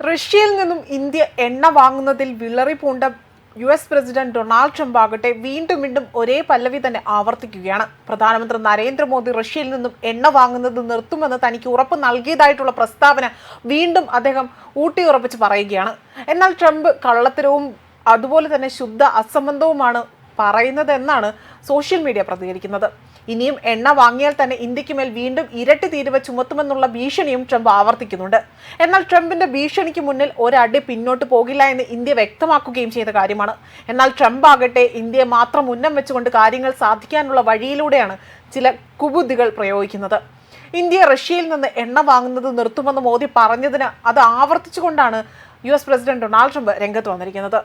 റഷ്യയിൽ നിന്നും ഇന്ത്യ എണ്ണ വാങ്ങുന്നതിൽ വിളറി പൂണ്ട U S president Donald Trump ആകട്ടെ വീണ്ടും വീണ്ടും ഒരേ പല്ലവി തന്നെ ആവർത്തിക്കുകയാണ്. പ്രധാനമന്ത്രി നരേന്ദ്രമോദി റഷ്യയിൽ നിന്നും എണ്ണ വാങ്ങുന്നത് നിർത്തുമെന്ന് തനിക്ക് ഉറപ്പ് നൽകിയതായിട്ടുള്ള പ്രസ്താവന വീണ്ടും അദ്ദേഹം ഊട്ടിയുറപ്പിച്ച് പറയുകയാണ്. എന്നാൽ ട്രംപ് കള്ളത്തരവും അതുപോലെ തന്നെ ശുദ്ധ അസംബന്ധവുമാണ് പറയുന്നത് എന്നാണ് സോഷ്യൽ മീഡിയ പ്രതികരിക്കുന്നത്. ഇനിയും എണ്ണ വാങ്ങിയാൽ തന്നെ ഇന്ത്യയ്ക്ക് മേൽ വീണ്ടും ഇരട്ടി തീരുവ ചുമത്തുമെന്നുള്ള ഭീഷണിയും ട്രംപ് ആവർത്തിക്കുന്നുണ്ട്. എന്നാൽ ട്രംപിന്റെ ഭീഷണിക്ക് മുന്നിൽ ഒരടി പിന്നോട്ട് പോകില്ല എന്ന് ഇന്ത്യ വ്യക്തമാക്കുകയും ചെയ്ത കാര്യമാണ്. എന്നാൽ ട്രംപ് ആകട്ടെ ഇന്ത്യയെ മാത്രം ഉന്നം വെച്ചുകൊണ്ട് കാര്യങ്ങൾ സാധിക്കാനുള്ള വഴിയിലൂടെയാണ് ചില കുബുദ്ധികൾ പ്രയോഗിക്കുന്നത്. ഇന്ത്യ റഷ്യയിൽ നിന്ന് എണ്ണ വാങ്ങുന്നത് നിർത്തുമെന്ന് മോദി പറഞ്ഞതിന് അത് ആവർത്തിച്ചുകൊണ്ടാണ് U S president Donald Trump രംഗത്ത് വന്നിരിക്കുന്നത്.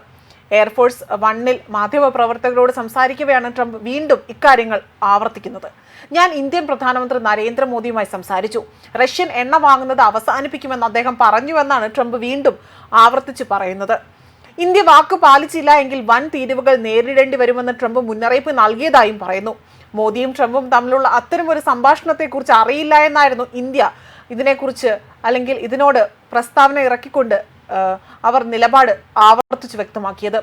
എയർഫോഴ്സ് വണ്ണിൽ മാധ്യമപ്രവർത്തകരോട് സംസാരിക്കവെയാണ് ട്രംപ് വീണ്ടും ഇക്കാര്യങ്ങൾ ആവർത്തിക്കുന്നത്. ഞാൻ ഇന്ത്യൻ പ്രധാനമന്ത്രി നരേന്ദ്രമോദിയുമായി സംസാരിച്ചു. റഷ്യൻ എണ്ണ വാങ്ങുന്നത് അവസാനിപ്പിക്കുമെന്ന് അദ്ദേഹം പറഞ്ഞുവെന്നാണ് ട്രംപ് വീണ്ടും ആവർത്തിച്ചു പറയുന്നത്. ഇന്ത്യ വാക്ക് പാലിച്ചില്ല എങ്കിൽ വൻ തീരുവകൾ നേരിടേണ്ടി വരുമെന്ന് ട്രംപ് മുന്നറിയിപ്പ് നൽകിയതായും പറയുന്നു. മോദിയും ട്രംപും തമ്മിലുള്ള അത്തരമൊരു സംഭാഷണത്തെക്കുറിച്ച് അറിയില്ല എന്നായിരുന്നു ഇന്ത്യ ഇതിനെക്കുറിച്ച് അല്ലെങ്കിൽ ഇതിനോട് പ്രസ്താവന ഇറക്കിക്കൊണ്ട് അവർ നിലപാട് ആവർത്തിച്ച് വ്യക്തമാക്കിയത്.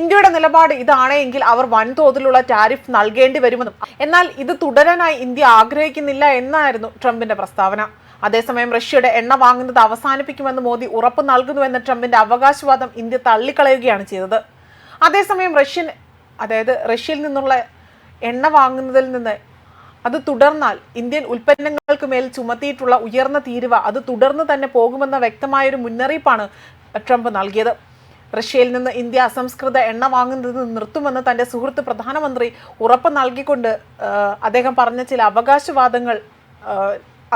ഇന്ത്യയുടെ നിലപാട് ഇതാണെങ്കിൽ അവർ വൻതോതിലുള്ള ടാരിഫ് നൽകേണ്ടി വരുമെന്നും എന്നാൽ ഇത് തുടരാനായി ഇന്ത്യ ആഗ്രഹിക്കുന്നില്ല എന്നായിരുന്നു ട്രംപിന്റെ പ്രസ്താവന. അതേസമയം റഷ്യയുടെ എണ്ണ വാങ്ങുന്നത് അവസാനിപ്പിക്കുമെന്ന് മോദി ഉറപ്പ് നൽകുന്നുവെന്ന ട്രംപിന്റെ അവകാശവാദം ഇന്ത്യ തള്ളിക്കളയുകയാണ് ചെയ്തത്. അതേസമയം റഷ്യൻ അതായത് റഷ്യയിൽ നിന്നുള്ള എണ്ണ വാങ്ങുന്നതിൽ നിന്ന് അത് തുടർന്നാൽ ഇന്ത്യൻ ഉൽപ്പന്നങ്ങൾക്ക് മേൽ ചുമത്തിയിട്ടുള്ള ഉയർന്ന തീരുവ അത് തുടർന്ന് തന്നെ പോകുമെന്ന വ്യക്തമായൊരു മുന്നറിയിപ്പാണ് ട്രംപ് നൽകിയത്. റഷ്യയിൽ നിന്ന് ഇന്ത്യ അസംസ്കൃത എണ്ണ വാങ്ങുന്നത് നിർത്തുമെന്ന് തന്റെ സുഹൃത്ത് പ്രധാനമന്ത്രി ഉറപ്പ് നൽകിക്കൊണ്ട് അദ്ദേഹം പറഞ്ഞ ചില അവകാശവാദങ്ങൾ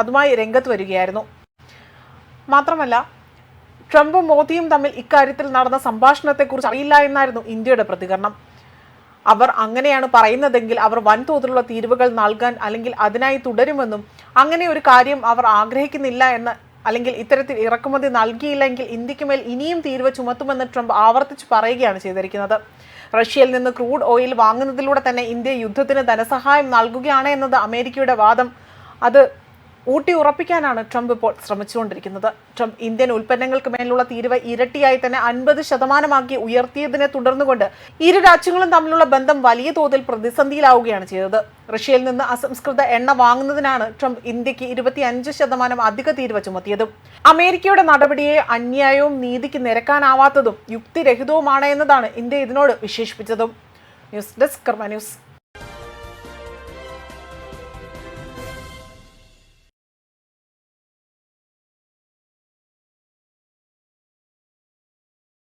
അതുമായി രംഗത്ത് വരികയായിരുന്നു. മാത്രമല്ല ട്രംപും മോദിയും തമ്മിൽ ഇക്കാര്യത്തിൽ നടന്ന സംഭാഷണത്തെക്കുറിച്ച് അറിയില്ല എന്നായിരുന്നു ഇന്ത്യയുടെ പ്രതികരണം. അവർ അങ്ങനെയാണ് പറയുന്നതെങ്കിൽ അവർ വൻതോതിലുള്ള തീരുവകൾ നൽകാൻ അല്ലെങ്കിൽ അതിനായി തുടരുമെന്നും അങ്ങനെ ഒരു കാര്യം അവർ ആഗ്രഹിക്കുന്നില്ല എന്ന് അല്ലെങ്കിൽ ഇത്തരത്തിൽ ഇറക്കുമതി നൽകിയില്ലെങ്കിൽ ഇന്ത്യയ്ക്ക് മേൽ ഇനിയും തീരുവ ചുമത്തുമെന്ന് ട്രംപ് ആവർത്തിച്ച് പറയുകയാണ് ചെയ്തിരിക്കുന്നത്. റഷ്യയിൽ നിന്ന് ക്രൂഡ് ഓയിൽ വാങ്ങുന്നതിലൂടെ തന്നെ ഇന്ത്യ യുദ്ധത്തിന് ധനസഹായം നൽകുകയാണ് എന്നത് അമേരിക്കയുടെ വാദം. അത് ഊട്ടി ഉറപ്പിക്കാനാണ് ട്രംപ് ഇപ്പോൾ ശ്രമിച്ചുകൊണ്ടിരിക്കുന്നത്. ട്രംപ് ഇന്ത്യൻ ഉൽപ്പന്നങ്ങൾക്ക് മേലുള്ള തീരുവ ഇരട്ടിയായി തന്നെ അൻപത് ശതമാനമാക്കി ഉയർത്തിയതിനെ തുടർന്നുകൊണ്ട് ഇരു രാജ്യങ്ങളും തമ്മിലുള്ള ബന്ധം വലിയ തോതിൽ പ്രതിസന്ധിയിലാവുകയാണ് ചെയ്തത്. റഷ്യയിൽ നിന്ന് അസംസ്കൃത എണ്ണ വാങ്ങുന്നതിനാണ് ട്രംപ് ഇന്ത്യയ്ക്ക് ഇരുപത്തിയഞ്ച് ശതമാനം അധിക തീരുവ ചുമത്തിയതും. അമേരിക്കയുടെ നടപടിയെ അന്യായവും നീതിക്ക് നിരക്കാനാവാത്തതും യുക്തിരഹിതവുമാണ് എന്നതാണ് ഇന്ത്യ ഇതിനോട് വിശേഷിപ്പിച്ചതും. News desk Karma news.